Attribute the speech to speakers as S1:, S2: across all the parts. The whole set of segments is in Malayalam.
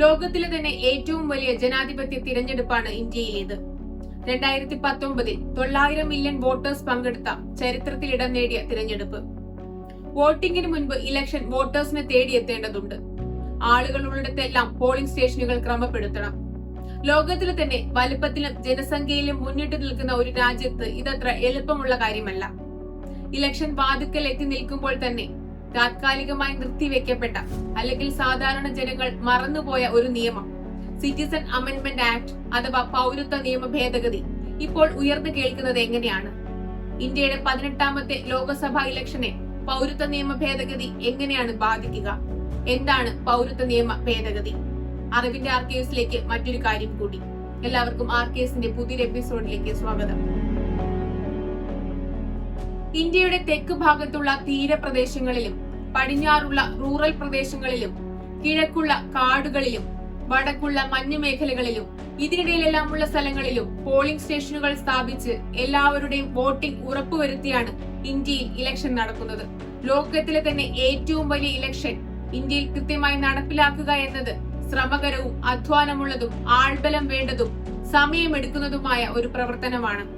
S1: ലോകത്തിലെ തന്നെ ഏറ്റവും വലിയ ജനാധിപത്യ തിരഞ്ഞെടുപ്പാണ് ഇന്ത്യയിലേത്. രണ്ടായിരത്തി പത്തൊമ്പതിൽ തൊള്ളായിരം മില്യൺ വോട്ടേഴ്സ് പങ്കെടുത്ത ചരിത്രത്തിൽ ഇടം നേടിയ തിരഞ്ഞെടുപ്പ്. വോട്ടിംഗിന് മുൻപ് ഇലക്ഷൻ വോട്ടേഴ്സിനെ തേടിയെത്തേണ്ടതുണ്ട്. ആളുകളുള്ളിടത്തെല്ലാം പോളിംഗ് സ്റ്റേഷനുകൾ ക്രമപ്പെടുത്തണം. ലോകത്തിലെ തന്നെ വലുപ്പത്തിലും ജനസംഖ്യയിലും മുന്നിട്ട് നിൽക്കുന്ന ഒരു രാജ്യത്ത് ഇതത്ര എളുപ്പമുള്ള കാര്യമല്ല. ഇലക്ഷൻ വാതുക്കൽ എത്തി നിൽക്കുമ്പോൾ തന്നെ താത്കാലികമായി നിർത്തിവെക്കപ്പെട്ട അല്ലെങ്കിൽ സാധാരണ ജനങ്ങൾ മറന്നുപോയ ഒരു നിയമം. സിറ്റിസൺ അമെന്റ്മെന്റ് ആക്ട് അഥവാ പൗരത്വ നിയമ ഭേദഗതി ഇപ്പോൾ ഉയർന്നു കേൾക്കുന്നത് എങ്ങനെയാണ്? ഇന്ത്യയുടെ പതിനെട്ടാമത്തെ ലോക്സഭാ ഇലക്ഷനെ പൗരത്വ നിയമ ഭേദഗതി എങ്ങനെയാണ് ബാധിക്കുക? എന്താണ് പൗരത്വ നിയമ ഭേദഗതി? അറിവിന്റെ ആർക്കേവ്സിലേക്ക് മറ്റൊരു കാര്യം കൂടി. എല്ലാവർക്കും ആർക്കേവ്സിന്റെ പുതിയൊരു എപ്പിസോഡിലേക്ക് സ്വാഗതം. ഇന്ത്യയുടെ തെക്ക് ഭാഗത്തുള്ള തീരപ്രദേശങ്ങളിലും പടിഞ്ഞാറുള്ള റൂറൽ പ്രദേശങ്ങളിലും കിഴക്കുള്ള കാടുകളിലും വടക്കുള്ള മഞ്ഞു മേഖലകളിലും ഇതിനിടയിലെല്ലാമുള്ള സ്ഥലങ്ങളിലും പോളിംഗ് സ്റ്റേഷനുകൾ സ്ഥാപിച്ച് എല്ലാവരുടെയും വോട്ടിംഗ് ഉറപ്പുവരുത്തിയാണ് ഇന്ത്യയിൽ ഇലക്ഷൻ നടക്കുന്നത്. ലോകത്തിലെ തന്നെ ഏറ്റവും വലിയ ഇലക്ഷൻ ഇന്ത്യയിൽ കൃത്യമായി നടപ്പിലാക്കുക എന്നത് ശ്രമകരവും അധ്വാനമുള്ളതും ആൾബലം വേണ്ടതും സമയമെടുക്കുന്നതുമായ ഒരു പ്രവർത്തനമാണ്.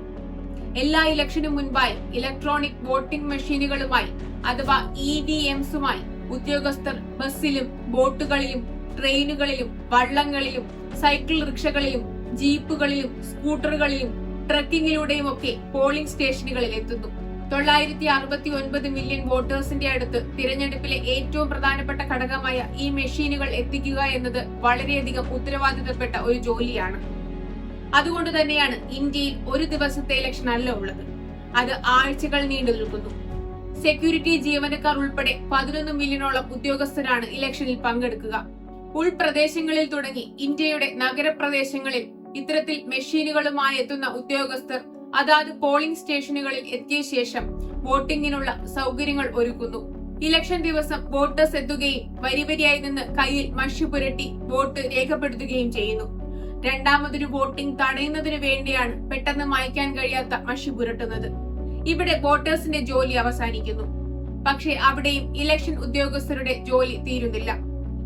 S1: എല്ലാ ഇലക്ഷനും മുൻപായി ഇലക്ട്രോണിക് വോട്ടിംഗ് മെഷീനുകളുമായി അഥവാ ഇ വി എംസുമായി ഉദ്യോഗസ്ഥർ ബസ്സിലും ബോട്ടുകളിലും ട്രെയിനുകളിലും വള്ളങ്ങളിലും സൈക്കിൾ റിക്ഷകളിലും ജീപ്പുകളിലും സ്കൂട്ടറുകളിലും ട്രക്കിങ്ങിലൂടെയും ഒക്കെ പോളിംഗ് സ്റ്റേഷനുകളിൽ എത്തുന്നു. തൊള്ളായിരത്തി അറുപത്തി ഒൻപത് മില്യൺ വോട്ടേഴ്സിന്റെ അടുത്ത് തിരഞ്ഞെടുപ്പിലെ ഏറ്റവും പ്രധാനപ്പെട്ട ഘടകമായ ഈ മെഷീനുകൾ എത്തിക്കുക എന്നത് വളരെയധികം ഉത്തരവാദിത്തപ്പെട്ട ഒരു ജോലിയാണ്. അതുകൊണ്ട് തന്നെയാണ് ഇന്ത്യയിൽ ഒരു ദിവസത്തെ ഇലക്ഷൻ അല്ല ഉള്ളത്. അത് ആഴ്ചകൾ നീണ്ടു നിൽക്കുന്നു. സെക്യൂരിറ്റി ജീവനക്കാർ ഉൾപ്പെടെ പതിനൊന്ന് മില്യണോളം ഉദ്യോഗസ്ഥരാണ് ഇലക്ഷനിൽ പങ്കെടുക്കുക. ഉൾപ്രദേശങ്ങളിൽ തുടങ്ങി ഇന്ത്യയുടെ നഗരപ്രദേശങ്ങളിൽ ഇത്തരത്തിൽ മെഷീനുകളുമായി എത്തുന്ന ഉദ്യോഗസ്ഥർ അതാത് പോളിംഗ് സ്റ്റേഷനുകളിൽ എത്തിയ ശേഷം വോട്ടിംഗിനുള്ള സൗകര്യങ്ങൾ ഒരുക്കുന്നു. ഇലക്ഷൻ ദിവസം വോട്ടേഴ്സ് എത്തുകയും വരിവരിയായി നിന്ന് കയ്യിൽ മഷി പുരട്ടി വോട്ട് രേഖപ്പെടുത്തുകയും ചെയ്യുന്നു. രണ്ടാമതൊരു വോട്ടിംഗ് തടയുന്നതിന് വേണ്ടിയാണ് പെട്ടെന്ന് മായ്ക്കാൻ കഴിയാത്ത മഷി പുരട്ടുന്നത്. ഇവിടെ വോട്ടേഴ്സിന്റെ ജോലി അവസാനിക്കുന്നു. പക്ഷേ അവിടെയും ഇലക്ഷൻ ഉദ്യോഗസ്ഥരുടെ ജോലി തീരുന്നില്ല.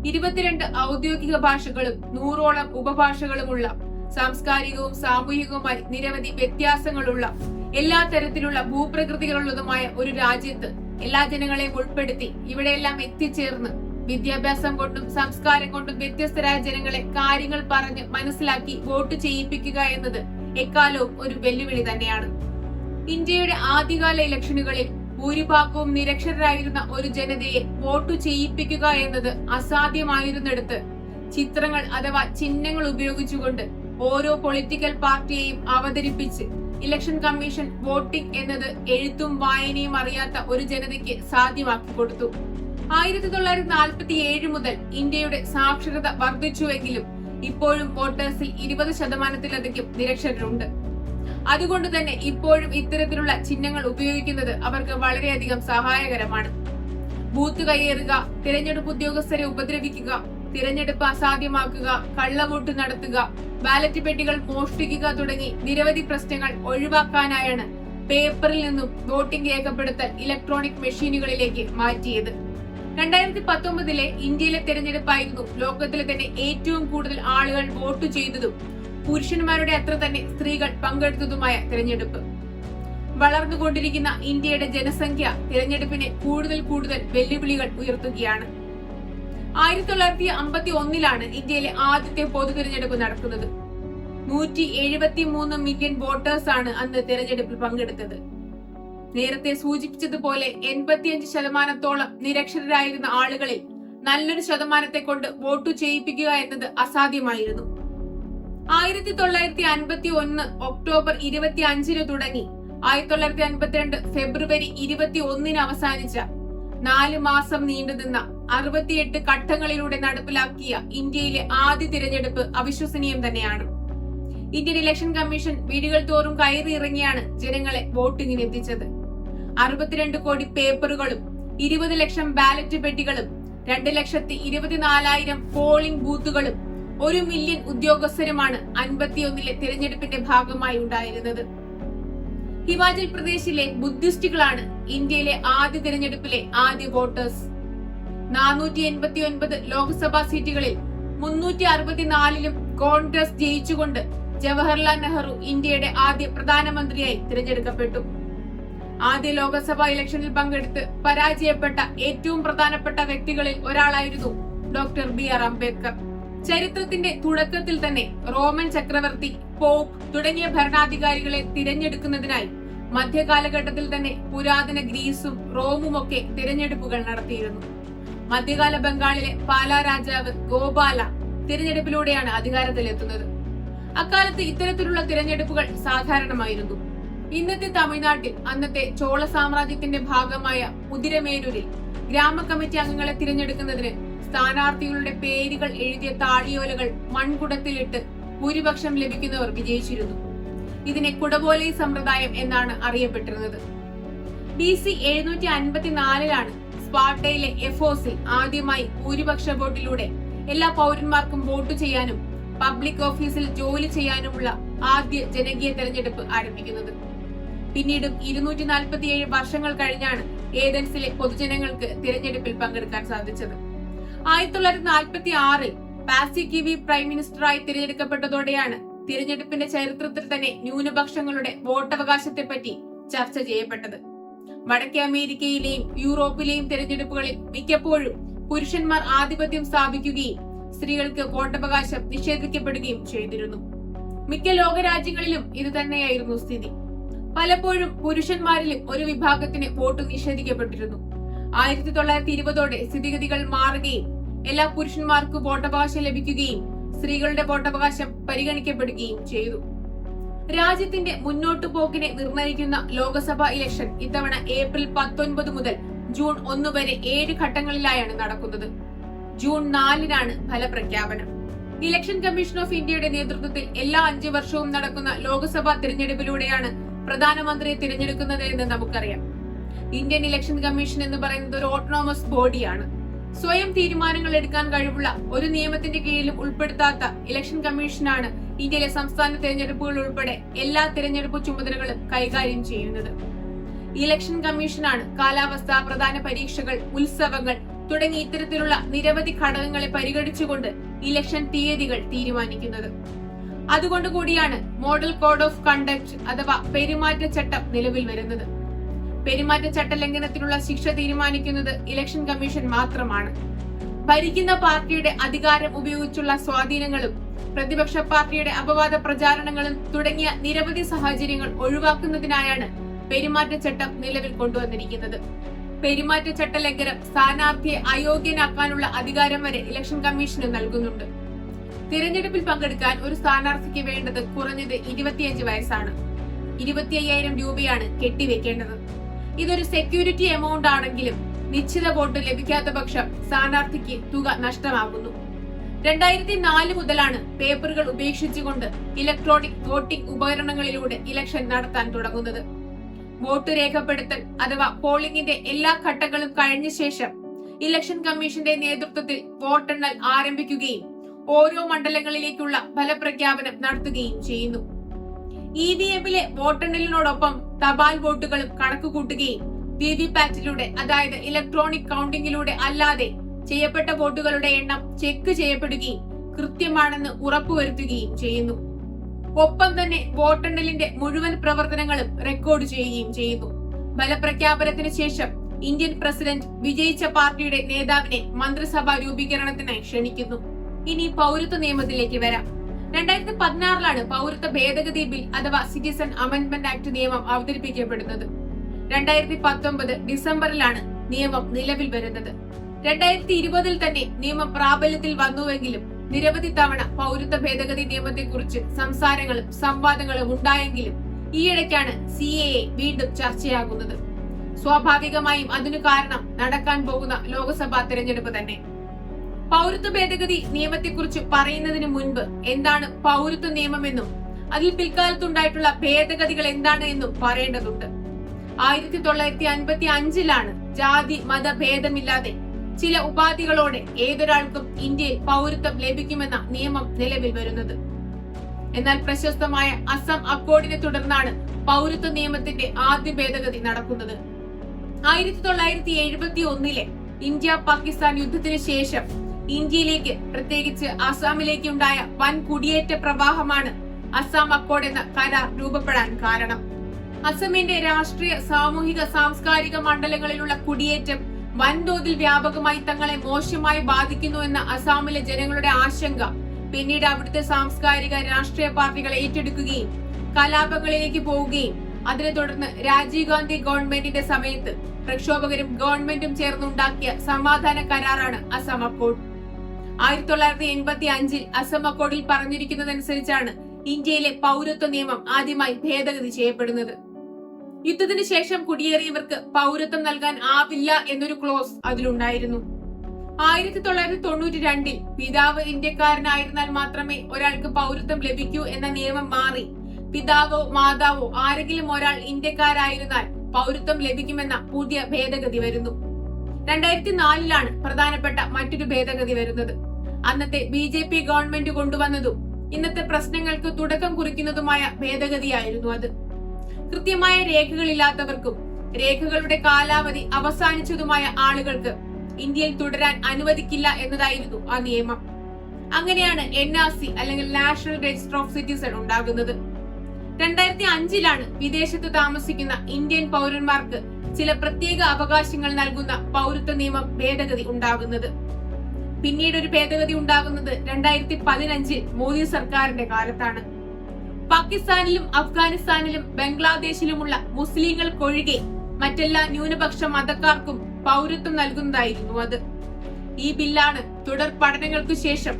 S1: ഇരുപത്തിരണ്ട് ഔദ്യോഗിക ഭാഷകളും നൂറോളം ഉപഭാഷകളുമുള്ള സാംസ്കാരികവും സാമൂഹികവുമായി നിരവധി വ്യത്യാസങ്ങളുള്ള എല്ലാ തരത്തിലുള്ള ഭൂപ്രകൃതികളുള്ളതുമായ ഒരു രാജ്യത്ത് എല്ലാ ജനങ്ങളെയും ഉൾപ്പെടുത്തി ഇവിടെയെല്ലാം എത്തിച്ചേർന്ന് വിദ്യാഭ്യാസം കൊണ്ടും സംസ്കാരം കൊണ്ടും വ്യത്യസ്തരായ ജനങ്ങളെ കാര്യങ്ങൾ പറഞ്ഞ് മനസ്സിലാക്കി വോട്ട് ചെയ്യിപ്പിക്കുക എന്നത് എക്കാലവും ഒരു വെല്ലുവിളി തന്നെയാണ്. ഇന്ത്യയുടെ ആദ്യകാല ഇലക്ഷനുകളിൽ ഭൂരിഭാഗവും നിരക്ഷരായിരുന്ന ഒരു ജനതയെ വോട്ടു ചെയ്യിപ്പിക്കുക എന്നത് അസാധ്യമായിരുന്നിടത്ത് ചിത്രങ്ങൾ അഥവാ ചിഹ്നങ്ങൾ ഉപയോഗിച്ചുകൊണ്ട് ഓരോ പൊളിറ്റിക്കൽ പാർട്ടിയെയും അവതരിപ്പിച്ച് ഇലക്ഷൻ കമ്മീഷൻ വോട്ടിംഗ് എന്നത് എഴുത്തും വായനയും അറിയാത്ത ഒരു ജനതയ്ക്ക് സാധ്യമാക്കി കൊടുത്തു. ആയിരത്തി തൊള്ളായിരത്തി നാൽപ്പത്തി ഏഴ് മുതൽ ഇന്ത്യയുടെ സാക്ഷരത വർദ്ധിച്ചുവെങ്കിലും ഇപ്പോഴും വോട്ടേഴ്സിൽ ഇരുപത് ശതമാനത്തിലധികം നിരക്ഷരരുണ്ട്. അതുകൊണ്ട് തന്നെ ഇപ്പോഴും ഇത്തരത്തിലുള്ള ചിഹ്നങ്ങൾ ഉപയോഗിക്കുന്നത് അവർക്ക് വളരെയധികം സഹായകരമാണ്. ബൂത്ത് കയ്യേറുക തിരഞ്ഞെടുപ്പ് ഉദ്യോഗസ്ഥരെ ഉപദ്രവിക്കുക തിരഞ്ഞെടുപ്പ് അസാധ്യമാക്കുക കള്ളവോട്ട് നടത്തുക ബാലറ്റ് പെട്ടികൾ മോഷ്ടിക്കുക തുടങ്ങി നിരവധി പ്രശ്നങ്ങൾ ഒഴിവാക്കാനായാണ് പേപ്പറിൽ നിന്നും വോട്ടിംഗ് രേഖപ്പെടുത്തൽ ഇലക്ട്രോണിക് മെഷീനുകളിലേക്ക് മാറ്റിയത്. രണ്ടായിരത്തി പത്തൊമ്പതിലെ ഇന്ത്യയിലെ തെരഞ്ഞെടുപ്പായിരുന്നു ലോകത്തിലെ തന്നെ ഏറ്റവും കൂടുതൽ ആളുകൾ വോട്ട് ചെയ്തതും പുരുഷന്മാരുടെ അത്ര തന്നെ സ്ത്രീകൾ പങ്കെടുത്തതുമായ തെരഞ്ഞെടുപ്പ്. വളർന്നുകൊണ്ടിരിക്കുന്ന ഇന്ത്യയുടെ ജനസംഖ്യ തിരഞ്ഞെടുപ്പിനെ കൂടുതൽ കൂടുതൽ വെല്ലുവിളികൾ ഉയർത്തുകയാണ്. ആയിരത്തി തൊള്ളായിരത്തി അമ്പത്തി ഒന്നിലാണ് ഇന്ത്യയിലെ ആദ്യത്തെ പൊതു തിരഞ്ഞെടുപ്പ് നടക്കുന്നത്. നൂറ്റി എഴുപത്തി മൂന്ന് മില്യൺ വോട്ടേഴ്സാണ് അന്ന് തിരഞ്ഞെടുപ്പിൽ പങ്കെടുത്തത്. നേരത്തെ സൂചിപ്പിച്ചതുപോലെ എൺപത്തിയഞ്ച് ശതമാനത്തോളം നിരക്ഷരരായിരുന്ന ആളുകളിൽ നല്ലൊരു ശതമാനത്തെ കൊണ്ട് വോട്ട് ചെയ്യിപ്പിക്കുക എന്നത് അസാധ്യമായിരുന്നു. ആയിരത്തി തൊള്ളായിരത്തി അൻപത്തി ഒന്ന് ഒക്ടോബർ ഇരുപത്തി അഞ്ചിന് തുടങ്ങി ആയിരത്തി തൊള്ളായിരത്തി അൻപത്തിരണ്ട് ഫെബ്രുവരി ഇരുപത്തി ഒന്നിന് അവസാനിച്ച നാല് മാസം നീണ്ടുനിന്ന അറുപത്തിയെട്ട് ഘട്ടങ്ങളിലൂടെ നടപ്പിലാക്കിയ ഇന്ത്യയിലെ ആദ്യ തിരഞ്ഞെടുപ്പ് അവിശ്വസനീയം തന്നെയാണ്. ഇന്ത്യൻ ഇലക്ഷൻ കമ്മീഷൻ വീടുകൾ തോറും കയറി ഇറങ്ങിയാണ് ജനങ്ങളെ വോട്ടിങ്ങിന് എത്തിച്ചത് അറുപത്തിരണ്ട് കോടി പേപ്പറുകളും ഇരുപത് ലക്ഷം ബാലറ്റ് പെട്ടികളും രണ്ട് ലക്ഷത്തി ഇരുപത്തിനാലായിരം പോളിംഗ് ബൂത്തുകളും ഒരു മില്യൺ ഉദ്യോഗസ്ഥരുമാണ് അൻപത്തിയൊന്നിലെ തിരഞ്ഞെടുപ്പിന്റെ ഭാഗമായി ഉണ്ടായിരുന്നത്. ഹിമാചൽ പ്രദേശിലെ ബുദ്ധിസ്റ്റുകളാണ് ഇന്ത്യയിലെ ആദ്യ തിരഞ്ഞെടുപ്പിലെ ആദ്യ വോട്ടേഴ്സ്. നാനൂറ്റി എൺപത്തി ഒൻപത് ലോക്സഭാ സീറ്റുകളിൽ മുന്നൂറ്റി അറുപത്തിനാലിലും കോൺഗ്രസ് ജയിച്ചുകൊണ്ട് ജവഹർലാൽ നെഹ്റു ഇന്ത്യയുടെ ആദ്യ പ്രധാനമന്ത്രിയായി തിരഞ്ഞെടുക്കപ്പെട്ടു. ആദ്യ ലോക്സഭാ ഇലക്ഷനിൽ പങ്കെടുത്ത് പരാജയപ്പെട്ട ഏറ്റവും പ്രധാനപ്പെട്ട വ്യക്തികളിൽ ഒരാളായിരുന്നു ഡോക്ടർ ബി ആർ അംബേദ്കർ. ചരിത്രത്തിന്റെ തുടക്കത്തിൽ തന്നെ റോമൻ ചക്രവർത്തി പോപ്പ് തുടങ്ങിയ ഭരണാധികാരികളെ തിരഞ്ഞെടുക്കുന്നതിനായി മധ്യകാലഘട്ടത്തിൽ തന്നെ പുരാതന ഗ്രീസും റോമും ഒക്കെ തിരഞ്ഞെടുപ്പുകൾ നടത്തിയിരുന്നു. മധ്യകാല ബംഗാളിലെ പാലാ രാജാവ് ഗോപാല തിരഞ്ഞെടുപ്പിലൂടെയാണ് അധികാരത്തിലെത്തുന്നത്. അക്കാലത്ത് ഇത്തരത്തിലുള്ള തിരഞ്ഞെടുപ്പുകൾ സാധാരണമായിരുന്നു. ഇന്നത്തെ തമിഴ്നാട്ടിൽ അന്നത്തെ ചോള സാമ്രാജ്യത്തിന്റെ ഭാഗമായ കുതിരമേരൂരിൽ ഗ്രാമ കമ്മിറ്റി അംഗങ്ങളെ തിരഞ്ഞെടുക്കുന്നതിന് സ്ഥാനാർത്ഥികളുടെ പേരുകൾ എഴുതിയ താടിയോലകൾ മൺകുടത്തിലിട്ട് ഭൂരിപക്ഷം ലഭിക്കുന്നവർ വിജയിച്ചിരുന്നു. ഇതിനെ കുടബോലി സമ്പ്രദായം എന്നാണ് അറിയപ്പെട്ടിരുന്നത്. ബി സി എഴുന്നൂറ്റി അൻപത്തിനാലിലാണ് സ്പാർട്ടയിലെ എഫോസിൽ ആദ്യമായി ഭൂരിപക്ഷ വോട്ടിലൂടെ എല്ലാ പൗരന്മാർക്കും വോട്ട് ചെയ്യാനും പബ്ലിക് ഓഫീസിൽ ജോലി ചെയ്യാനുമുള്ള ആദ്യ ജനകീയ തെരഞ്ഞെടുപ്പ് ആരംഭിക്കുന്നത്. പിന്നീടും ഇരുന്നൂറ്റി നാൽപ്പത്തിയേഴ് വർഷങ്ങൾ കഴിഞ്ഞാണ് ഏതൻസിലെ പൊതുജനങ്ങൾക്ക് തിരഞ്ഞെടുപ്പിൽ പങ്കെടുക്കാൻ സാധിച്ചത്. ആയിരത്തി തൊള്ളായിരത്തി നാൽപ്പത്തി ആറിൽ പാസിക്കിവി പ്രൈം മിനിസ്റ്ററായി തിരഞ്ഞെടുക്കപ്പെട്ടതോടെയാണ് തിരഞ്ഞെടുപ്പിന്റെ ചരിത്രത്തിൽ തന്നെ ന്യൂനപക്ഷങ്ങളുടെ വോട്ടവകാശത്തെപ്പറ്റി ചർച്ച ചെയ്യപ്പെട്ടത്. വടക്കേ അമേരിക്കയിലെയും യൂറോപ്പിലെയും തിരഞ്ഞെടുപ്പുകളിൽ മിക്കപ്പോഴും പുരുഷന്മാർ ആധിപത്യം സ്ഥാപിക്കുകയും സ്ത്രീകൾക്ക് വോട്ടവകാശം നിഷേധിക്കപ്പെടുകയും ചെയ്തിരുന്നു. മിക്ക ലോകരാജ്യങ്ങളിലും ഇത് തന്നെയായിരുന്നു സ്ഥിതി. പലപ്പോഴും പുരുഷന്മാരിലും ഒരു വിഭാഗത്തിന് വോട്ട് നിഷേധിക്കപ്പെട്ടിരുന്നു. ആയിരത്തി തൊള്ളായിരത്തി ഇരുപതോടെ സ്ഥിതിഗതികൾ മാറുകയും എല്ലാ പുരുഷന്മാർക്കും വോട്ടവകാശം ലഭിക്കുകയും സ്ത്രീകളുടെ വോട്ടവകാശം പരിഗണിക്കപ്പെടുകയും ചെയ്തു. രാജ്യത്തിന്റെ മുന്നോട്ടു പോക്കിനെ നിർണയിക്കുന്ന ലോക്സഭാ ഇലക്ഷൻ ഇത്തവണ ഏപ്രിൽ പത്തൊൻപത് മുതൽ ജൂൺ ഒന്ന് വരെ ഏഴ് ഘട്ടങ്ങളിലായാണ് നടക്കുന്നത്. ജൂൺ നാലിനാണ് ഫലപ്രഖ്യാപനം. ഇലക്ഷൻ കമ്മീഷൻ ഓഫ് ഇന്ത്യയുടെ നേതൃത്വത്തിൽ എല്ലാ അഞ്ചു വർഷവും നടക്കുന്ന ലോക്സഭാ തിരഞ്ഞെടുപ്പിലൂടെയാണ് പ്രധാനമന്ത്രിയെ തിരഞ്ഞെടുക്കുന്നത് എന്ന് നമുക്കറിയാം. ഇന്ത്യൻ ഇലക്ഷൻ കമ്മീഷൻ എന്ന് പറയുന്നത് ഒരു ഓട്ടോണോമസ് ബോഡിയാണ് സ്വയം തീരുമാനങ്ങൾ എടുക്കാൻ കഴിവുള്ള ഒരു നിയമത്തിന്റെ കീഴിലും ഉൾപ്പെടുത്താത്ത ഇലക്ഷൻ കമ്മീഷനാണ് ഇന്ത്യയിലെ സംസ്ഥാന തിരഞ്ഞെടുപ്പുകൾ ഉൾപ്പെടെ എല്ലാ തിരഞ്ഞെടുപ്പ് ചുമതലകളും കൈകാര്യം ചെയ്യുന്നത്. ഇലക്ഷൻ കമ്മീഷനാണ് കാലാവസ്ഥ പ്രധാന പരീക്ഷകൾ ഉത്സവങ്ങൾ തുടങ്ങി ഇത്തരത്തിലുള്ള നിരവധി ഘടകങ്ങളെ പരിഗണിച്ചുകൊണ്ട് ഇലക്ഷൻ തീയതികൾ തീരുമാനിക്കുന്നത്. അതുകൊണ്ട് കൂടിയാണ് മോഡൽ കോഡ് ഓഫ് കണ്ടക്ട് അഥവാ പെരുമാറ്റച്ചട്ടം നിലവിൽ വരുന്നത്. പെരുമാറ്റച്ചട്ട ലംഘനത്തിനുള്ള ശിക്ഷ തീരുമാനിക്കുന്നത് ഇലക്ഷൻ കമ്മീഷൻ മാത്രമാണ്. ഭരിക്കുന്ന പാർട്ടിയുടെ അധികാരം ഉപയോഗിച്ചുള്ള സ്വാധീനങ്ങളും പ്രതിപക്ഷ പാർട്ടിയുടെ അപവാദ പ്രചാരണങ്ങളും തുടങ്ങിയ നിരവധി സാഹചര്യങ്ങൾ ഒഴിവാക്കുന്നതിനായാണ് പെരുമാറ്റച്ചട്ടം നിലവിൽ കൊണ്ടുവന്നിരിക്കുന്നത്. പെരുമാറ്റച്ചട്ട ലംഘനം സ്ഥാനാർത്ഥിയെ അയോഗ്യനാക്കാനുള്ള അധികാരം വരെ ഇലക്ഷൻ കമ്മീഷന് നൽകുന്നുണ്ട്. തിരഞ്ഞെടുപ്പിൽ പങ്കെടുക്കാൻ ഒരു സ്ഥാനാർത്ഥിക്ക് വേണ്ടത് കുറഞ്ഞത് ഇരുപത്തിയഞ്ച് വയസ്സാണ്. ഇരുപത്തി അയ്യായിരം രൂപയാണ് കെട്ടിവെക്കേണ്ടത്. ഇതൊരു സെക്യൂരിറ്റി എമൗണ്ട് ആണെങ്കിലും നിശ്ചിത വോട്ട് ലഭിക്കാത്ത പക്ഷം സ്ഥാനാർത്ഥിക്ക് തുക നഷ്ടമാകുന്നു. രണ്ടായിരത്തി നാല് മുതലാണ് പേപ്പറുകൾ ഉപേക്ഷിച്ചുകൊണ്ട് ഇലക്ട്രോണിക് വോട്ടിംഗ് ഉപകരണങ്ങളിലൂടെ ഇലക്ഷൻ നടത്താൻ തുടങ്ങുന്നത്. വോട്ട് രേഖപ്പെടുത്തൽ അഥവാ പോളിംഗിന്റെ എല്ലാ ഘട്ടങ്ങളും കഴിഞ്ഞ ശേഷം ഇലക്ഷൻ കമ്മീഷന്റെ നേതൃത്വത്തിൽ വോട്ടെണ്ണൽ ആരംഭിക്കുകയും ഓരോ മണ്ഡലങ്ങളിലേക്കുള്ള ഫലപ്രഖ്യാപനം നടത്തുകയും ചെയ്യുന്നു. ഇ വി എമ്മിലെ വോട്ടെണ്ണലിനോടൊപ്പം തപാൽ വോട്ടുകളും കണക്കുകൂട്ടുകയും വി വി പാറ്റിലൂടെ അതായത് ഇലക്ട്രോണിക് കൗണ്ടിങ്ങിലൂടെ അല്ലാതെ ചെയ്യപ്പെട്ട വോട്ടുകളുടെ എണ്ണം ചെക്ക് ചെയ്യപ്പെടുകയും കൃത്യമാണെന്ന് ഉറപ്പുവരുത്തുകയും ചെയ്യുന്നു. ഒപ്പം തന്നെ വോട്ടെണ്ണലിന്റെ മുഴുവൻ പ്രവർത്തനങ്ങളും റെക്കോർഡ് ചെയ്യുകയും ചെയ്യുന്നു. ഫലപ്രഖ്യാപനത്തിന് ശേഷം ഇന്ത്യൻ പ്രസിഡന്റ് വിജയിച്ച പാർട്ടിയുടെ നേതാവിനെ മന്ത്രിസഭാ രൂപീകരണത്തിനായി ക്ഷണിക്കുന്നു. ഇനി പൗരത്വ നിയമത്തിലേക്ക് വരാം. രണ്ടായിരത്തി പതിനാറിലാണ് പൗരത്വ ഭേദഗതി ബിൽ അഥവാ സിറ്റിസൺ അമെന്റ്മെന്റ് ആക്ട് നിയമം അവതരിപ്പിക്കപ്പെടുന്നത്. രണ്ടായിരത്തി പത്തൊമ്പത് ഡിസംബറിലാണ് നിയമം നിലവിൽ വരുന്നത്. രണ്ടായിരത്തി ഇരുപതിൽ തന്നെ നിയമം പ്രാബല്യത്തിൽ വന്നുവെങ്കിലും നിരവധി തവണ പൗരത്വ ഭേദഗതി നിയമത്തെക്കുറിച്ച് സംസാരങ്ങളും സംവാദങ്ങളും ഉണ്ടായെങ്കിലും ഈയിടയ്ക്കാണ് സി എ വീണ്ടും ചർച്ചയാകുന്നത്. സ്വാഭാവികമായും അതിനു കാരണം നടക്കാൻ പോകുന്ന ലോക്സഭാ തെരഞ്ഞെടുപ്പ് തന്നെ. പൗരത്വ ഭേദഗതി നിയമത്തെക്കുറിച്ച് പറയുന്നതിന് മുൻപ് എന്താണ് പൗരത്വ നിയമമെന്നും അതിൽ പിൽക്കാലത്തുണ്ടായിട്ടുള്ള ഭേദഗതികൾ എന്താണ് എന്നും പറയേണ്ടതുണ്ട്. ആയിരത്തി തൊള്ളായിരത്തി അൻപത്തി അഞ്ചിലാണ് ജാതി മത ഭേദമില്ലാതെ ചില ഉപാധികളോടെ ഏതൊരാൾക്കും ഇന്ത്യയിൽ പൗരത്വം ലഭിക്കുമെന്ന നിയമം നിലവിൽ വരുന്നത്. എന്നാൽ പ്രശസ്തമായ അസം അക്കോർഡിനെ തുടർന്നാണ് പൗരത്വ നിയമത്തിന്റെ ആദ്യ ഭേദഗതി നടക്കുന്നത്. ആയിരത്തി തൊള്ളായിരത്തി എഴുപത്തി ഒന്നിലെ ഇന്ത്യ പാകിസ്ഥാൻ യുദ്ധത്തിന് ശേഷം ഇന്ത്യയിലേക്ക് പ്രത്യേകിച്ച് അസാമിലേക്ക് ഉണ്ടായ വൻ കുടിയേറ്റ പ്രവാഹമാണ് അസാം അക്കോഡ് എന്ന കരാർ രൂപപ്പെടാൻ കാരണം. അസമിന്റെ രാഷ്ട്രീയ സാമൂഹിക സാംസ്കാരിക മണ്ഡലങ്ങളിലുള്ള കുടിയേറ്റം വൻതോതിൽ വ്യാപകമായി തങ്ങളെ മോശമായി ബാധിക്കുന്നു എന്ന അസാമിലെ ജനങ്ങളുടെ ആശങ്ക പിന്നീട് അവിടുത്തെ സാംസ്കാരിക രാഷ്ട്രീയ പാർട്ടികൾ ഏറ്റെടുക്കുകയും കലാപങ്ങളിലേക്ക് പോവുകയും അതിനെ തുടർന്ന് രാജീവ് ഗാന്ധി ഗവൺമെന്റിന്റെ സമയത്ത് പ്രക്ഷോഭകരും ഗവൺമെന്റും ചേർന്നുണ്ടാക്കിയ സമാധാന കരാറാണ് അസം അക്കോഡ് ആയിരത്തി തൊള്ളായിരത്തി എൺപത്തി അഞ്ചിൽ അസം അക്കോഡിൽ പറഞ്ഞിരിക്കുന്നതനുസരിച്ചാണ് ഇന്ത്യയിലെ പൗരത്വ നിയമം ആദ്യമായി ഭേദഗതി ചെയ്യപ്പെടുന്നത്. യുദ്ധത്തിന് ശേഷം കുടിയേറിയവർക്ക് പൗരത്വം നൽകാൻ ആവില്ല എന്നൊരു ക്ലോസ് അതിലുണ്ടായിരുന്നു. ആയിരത്തി തൊള്ളായിരത്തി തൊണ്ണൂറ്റി രണ്ടിൽ പിതാവ് ഇന്ത്യക്കാരനായിരുന്നാൽ മാത്രമേ ഒരാൾക്ക് പൗരത്വം ലഭിക്കൂ എന്ന നിയമം മാറി. പിതാവോ മാതാവോ ആരെങ്കിലും ഒരാൾ ഇന്ത്യക്കാരായിരുന്നാൽ പൗരത്വം ലഭിക്കുമെന്ന പുതിയ ഭേദഗതി വരുന്നു. രണ്ടായിരത്തി നാലിലാണ് പ്രധാനപ്പെട്ട മറ്റൊരു ഭേദഗതി വരുന്നത്. അന്നത്തെ ബി ജെ പി ഗവൺമെന്റ് കൊണ്ടുവന്നതും ഇന്നത്തെ പ്രശ്നങ്ങൾക്ക് തുടക്കം കുറിക്കുന്നതുമായ ഭേദഗതിയായിരുന്നു അത്. കൃത്യമായ രേഖകളില്ലാത്തവർക്കും രേഖകളുടെ കാലാവധി അവസാനിച്ചതുമായ ആളുകൾക്ക് ഇന്ത്യയിൽ തുടരാൻ അനുവദിക്കില്ല എന്നതായിരുന്നു ആ നിയമം. അങ്ങനെയാണ് എൻ ആർ സി അല്ലെങ്കിൽ നാഷണൽ രജിസ്റ്റർ ഓഫ് സിറ്റിസൺ ഉണ്ടാകുന്നത്. രണ്ടായിരത്തി അഞ്ചിലാണ് വിദേശത്ത് താമസിക്കുന്ന ഇന്ത്യൻ പൗരന്മാർക്ക് ചില പ്രത്യേക അവകാശങ്ങൾ നൽകുന്ന പൗരത്വ നിയമം ഭേദഗതി ഉണ്ടാകുന്നത്. പിന്നീട് ഒരു ഭേദഗതി ഉണ്ടാകുന്നത് രണ്ടായിരത്തി പതിനഞ്ചിൽ മോദി സർക്കാരിന്റെ കാലത്താണ്. പാകിസ്ഥാനിലും അഫ്ഗാനിസ്ഥാനിലും ബംഗ്ലാദേശിലുമുള്ള മുസ്ലിങ്ങൾക്കൊഴികെ മറ്റെല്ലാ ന്യൂനപക്ഷ മതക്കാർക്കും പൗരത്വം നൽകുന്നതായിരുന്നു അത്. ഈ ബില്ലാണ് തുടർ പഠനങ്ങൾക്കു ശേഷം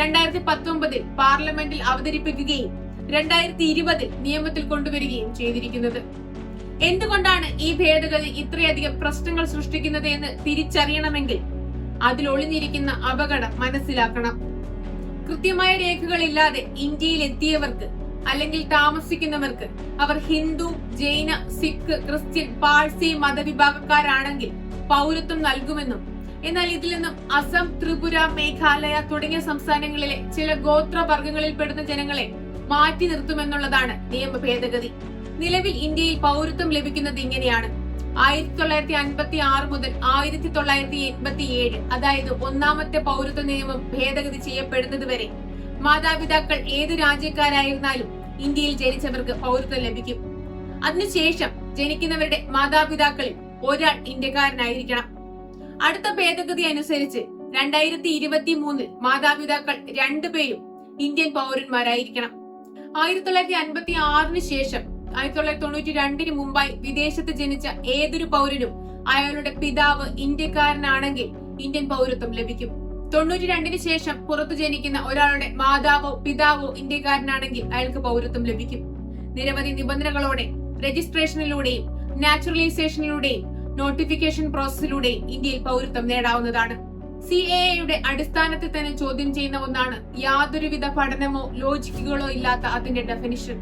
S1: രണ്ടായിരത്തി പത്തൊമ്പതിൽ പാർലമെന്റിൽ അവതരിപ്പിക്കുകയും രണ്ടായിരത്തി ഇരുപതിൽ നിയമത്തിൽ കൊണ്ടുവരികയും ചെയ്തിരിക്കുന്നത്. എന്തുകൊണ്ടാണ് ഈ ഭേദഗതി ഇത്രയധികം പ്രശ്നങ്ങൾ സൃഷ്ടിക്കുന്നത് എന്ന് തിരിച്ചറിയണമെങ്കിൽ അതിൽ ഒളിഞ്ഞിരിക്കുന്ന അപകടം മനസ്സിലാക്കണം. കൃത്യമായ രേഖകളില്ലാതെ ഇന്ത്യയിൽ എത്തിയവർക്ക് അല്ലെങ്കിൽ താമസിക്കുന്നവർക്ക് അവർ ഹിന്ദു ജൈന സിഖ് ക്രിസ്ത്യൻ പാഴ്സി മതവിഭാഗക്കാരാണെങ്കിൽ പൗരത്വം നൽകുമെന്നും എന്നാൽ ഇതിൽ നിന്നും അസം ത്രിപുര മേഘാലയ തുടങ്ങിയ സംസ്ഥാനങ്ങളിലെ ചില ഗോത്ര വർഗങ്ങളിൽപ്പെടുന്ന ജനങ്ങളെ മാറ്റി നിർത്തുമെന്നുള്ളതാണ് നിയമ ഭേദഗതി നിലവിൽ ഇന്ത്യയിൽ പൗരത്വം ലഭിക്കുന്നത് ഇങ്ങനെയാണ്. ആയിരത്തി തൊള്ളായിരത്തി അൻപത്തി ആറ് മുതൽ ആയിരത്തി തൊള്ളായിരത്തി എൺപത്തി ഏഴ് അതായത് ഒന്നാമത്തെ പൗരത്വ നിയമം ഭേദഗതി ചെയ്യപ്പെടുന്നത് വരെ മാതാപിതാക്കൾ ഏത് രാജ്യക്കാരായിരുന്നാലും ഇന്ത്യയിൽ ജനിച്ചവർക്ക് പൗരത്വം ലഭിക്കും. അതിനുശേഷം ജനിക്കുന്നവരുടെ മാതാപിതാക്കളിൽ ഒരാൾ ഇന്ത്യക്കാരനായിരിക്കണം. അടുത്ത ഭേദഗതി അനുസരിച്ച് രണ്ടായിരത്തി ഇരുപത്തി മൂന്നിൽ മാതാപിതാക്കൾ രണ്ടുപേരും ഇന്ത്യൻ പൗരന്മാരായിരിക്കണം. ആയിരത്തി തൊള്ളായിരത്തി അൻപത്തി ആറിന് ശേഷം ആയിരത്തി തൊള്ളായിരത്തി തൊണ്ണൂറ്റി രണ്ടിന് മുമ്പായി വിദേശത്ത് ജനിച്ച ഏതൊരു പൗരനും അയാളുടെ പിതാവ് ഇന്ത്യക്കാരനാണെങ്കിൽ ഇന്ത്യൻ പൗരത്വം ലഭിക്കും. തൊണ്ണൂറ്റി രണ്ടിന് ശേഷം പുറത്തു ജനിക്കുന്ന ഒരാളുടെ മാതാവോ പിതാവോ ഇന്ത്യക്കാരനാണെങ്കിൽ അയാൾക്ക് പൗരത്വം ലഭിക്കും. നിരവധി നിബന്ധനകളോടെ രജിസ്ട്രേഷനിലൂടെയും നാച്ചുറലൈസേഷനിലൂടെയും നോട്ടിഫിക്കേഷൻ പ്രോസസ്സിലൂടെയും ഇന്ത്യയിൽ പൗരത്വം നേടാവുന്നതാണ്. സി എ യുടെ അടിസ്ഥാനത്തിൽ തന്നെ ചോദ്യം ചെയ്യുന്ന ഒന്നാണ് യാതൊരുവിധ പഠനമോ ലോജിക്കുകളോ ഇല്ലാത്ത അതിന്റെ ഡെഫിനിഷൻ.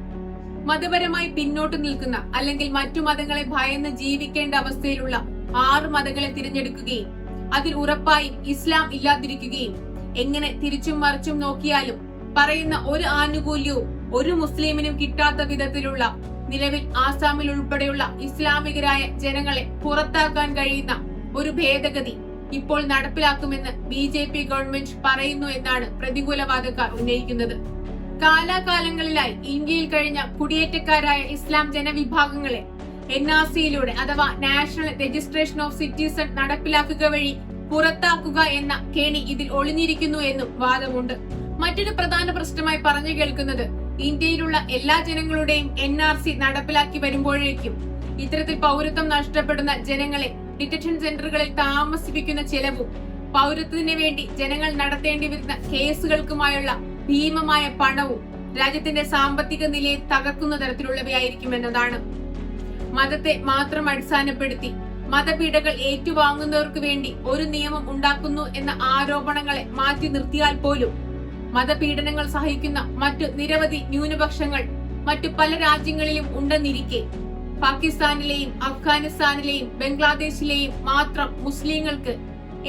S1: മതപരമായി പിന്നോട്ട് നിൽക്കുന്ന അല്ലെങ്കിൽ മറ്റു മതങ്ങളെ ഭയന്ന് ജീവിക്കേണ്ട അവസ്ഥയിലുള്ള ആറ് മതങ്ങളെ തിരഞ്ഞെടുക്കുകയും അതിൽ ഉറപ്പായി ഇസ്ലാം ഇല്ലാതിരിക്കുകയും എങ്ങനെ തിരിച്ചും മറിച്ചും നോക്കിയാലും പറയുന്ന ഒരു ആനുകൂല്യവും ഒരു മുസ്ലിമിനും കിട്ടാത്ത വിധത്തിലുള്ള നിലവിൽ ആസാമിൽ ഉൾപ്പെടെയുള്ള ഇസ്ലാമികരായ ജനങ്ങളെ പുറത്താക്കാൻ കഴിയുന്ന ഒരു ഭേദഗതി ഇപ്പോൾ നടപ്പിലാക്കുമെന്ന് ബി ഗവൺമെന്റ് പറയുന്നു എന്നാണ് പ്രതികൂലവാദക്കാർ ഉന്നയിക്കുന്നത്. കാലാകാലങ്ങളിലായി ഇന്ത്യയിൽ കഴിഞ്ഞ കുടിയേറ്റക്കാരായ ഇസ്ലാം ജനവിഭാഗങ്ങളെ എൻ ആർ സിയിലൂടെ അഥവാ നാഷണൽ രജിസ്ട്രേഷൻ ഓഫ് സിറ്റിസൺ നടപ്പിലാക്കുക വഴി പുറത്താക്കുക എന്ന കേണി ഇതിൽ ഒളിഞ്ഞിരിക്കുന്നു എന്നും വാദമുണ്ട്. മറ്റൊരു പ്രധാന പ്രശ്നമായി പറഞ്ഞു കേൾക്കുന്നത് ഇന്ത്യയിലുള്ള എല്ലാ ജനങ്ങളുടെയും എൻ ആർ സി നടപ്പിലാക്കി വരുമ്പോഴേക്കും ഇത്തരത്തിൽ പൗരത്വം നഷ്ടപ്പെടുന്ന ജനങ്ങളെ ഡിറ്റക്ഷൻ സെന്ററുകളിൽ താമസിപ്പിക്കുന്ന ചെലവും പൗരത്വത്തിന് വേണ്ടി ജനങ്ങൾ നടത്തേണ്ടി വരുന്ന കേസുകൾക്കുമായുള്ള ഭീമമായ പണവും രാജ്യത്തിന്റെ സാമ്പത്തിക നിലയെ തകർക്കുന്ന തരത്തിലുള്ളവയായിരിക്കും എന്നതാണ്. മതത്തെ മാത്രം അടിസ്ഥാനപ്പെടുത്തി മതപീഠകൾ ഏറ്റുവാങ്ങുന്നവർക്ക് വേണ്ടി ഒരു നിയമം ഉണ്ടാക്കുന്നു എന്ന ആരോപണങ്ങളെ മാറ്റി നിർത്തിയാൽ പോലും മതപീഡനങ്ങൾ സഹിക്കുന്ന മറ്റു നിരവധി ന്യൂനപക്ഷങ്ങൾ മറ്റു പല രാജ്യങ്ങളിലും ഉണ്ടെന്നിരിക്കെ പാകിസ്ഥാനിലെയും അഫ്ഗാനിസ്ഥാനിലെയും ബംഗ്ലാദേശിലെയും മാത്രം മുസ്ലിങ്ങൾക്ക്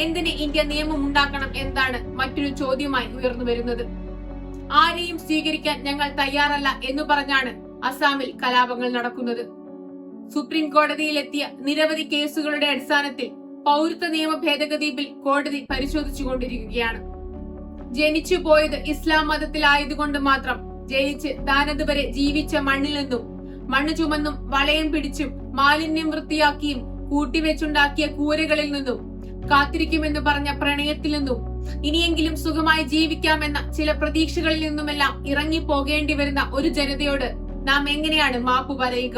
S1: എന്തിന് ഇന്ത്യ നിയമം ഉണ്ടാക്കണം എന്നാണ് മറ്റൊരു ചോദ്യമായി ഉയർന്നു വരുന്നത്. ആരെയും സ്വീകരിക്കാൻ ഞങ്ങൾ തയ്യാറല്ല എന്ന് പറഞ്ഞാണ് അസാമിൽ കലാപങ്ങൾ നടക്കുന്നത്. സുപ്രീം കോടതിയിലെത്തിയ നിരവധി കേസുകളുടെ അടിസ്ഥാനത്തിൽ പൗരത്വ നിയമ ഭേദഗതി ബിൽ കോടതി പരിശോധിച്ചുകൊണ്ടിരിക്കുകയാണ്. ജനിച്ചു പോയത് ഇസ്ലാം മതത്തിലായതുകൊണ്ട് മാത്രം ജനിച്ച് താനതുവരെ ജീവിച്ച മണ്ണിൽ നിന്നും മണ്ണ് ചുമന്നും വളയം പിടിച്ചും മാലിന്യം വൃത്തിയാക്കിയും കൂട്ടിവെച്ചുണ്ടാക്കിയ കൂരകളിൽ നിന്നും കാത്തിരിക്കുമെന്ന് പറഞ്ഞ പ്രണയത്തിൽ നിന്നും ഇനിയെങ്കിലും സുഖമായി ജീവിക്കാമെന്ന ചില പ്രതീക്ഷകളിൽ നിന്നുമെല്ലാം ഇറങ്ങി പോകേണ്ടി വരുന്ന ഒരു ജനതയോട് നാം എങ്ങനെയാണ് മാപ്പ് പറയുക?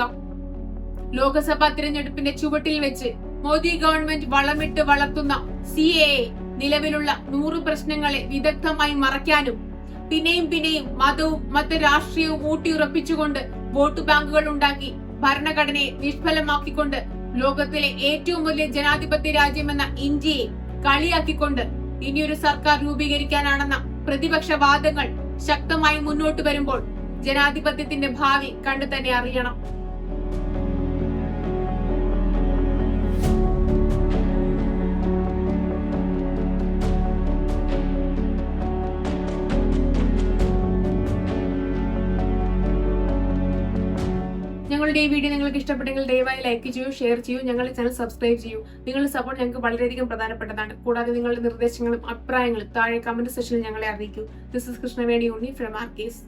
S1: ലോക്സഭാ തിരഞ്ഞെടുപ്പിന്റെ ചുവട്ടിൽ വെച്ച് മോദി ഗവൺമെന്റ് വളമിട്ട് വളർത്തുന്ന സി എ നിലവിലുള്ള നൂറ് പ്രശ്നങ്ങളെ വിദഗ്ധമായി മറയ്ക്കാനും പിന്നെയും പിന്നെയും മതവും മറ്റു രാഷ്ട്രീയവും ഊട്ടിയുറപ്പിച്ചുകൊണ്ട് വോട്ട് ബാങ്കുകൾ ഉണ്ടാക്കി ഭരണഘടനയെ നിഷ്ഫലമാക്കിക്കൊണ്ട് ലോകത്തിലെ ഏറ്റവും വലിയ ജനാധിപത്യ രാജ്യമെന്ന ഇന്ത്യയെ കളിയാക്കിക്കൊണ്ട് ഇനിയൊരു സർക്കാർ രൂപീകരിക്കാനാണെന്ന പ്രതിപക്ഷ വാദങ്ങൾ ശക്തമായി മുന്നോട്ട് വരുമ്പോൾ ജനാധിപത്യത്തിന്റെ ഭാവി കണ്ടു തന്നെ അറിയണം ഞങ്ങളുടെ ഈ വീഡിയോ നിങ്ങൾക്ക് ഇഷ്ടപ്പെട്ടെങ്കിൽ ദയവായി ലൈക്ക് ചെയ്യൂ ഷെയർ ചെയ്യൂ ഞങ്ങളുടെ ചാനൽ സബ്സ്ക്രൈബ് ചെയ്യൂ. നിങ്ങളുടെ സപ്പോർട്ട് ഞങ്ങൾക്ക് വളരെയധികം പ്രധാനപ്പെട്ടതാണ്. കൂടാതെ നിങ്ങളുടെ നിർദ്ദേശങ്ങളും അഭിപ്രായങ്ങളും താഴെ കമന്റ് സെക്ഷനിൽ ഞങ്ങളെ അറിയിക്കൂ. This is Krishnaveni Unni from R case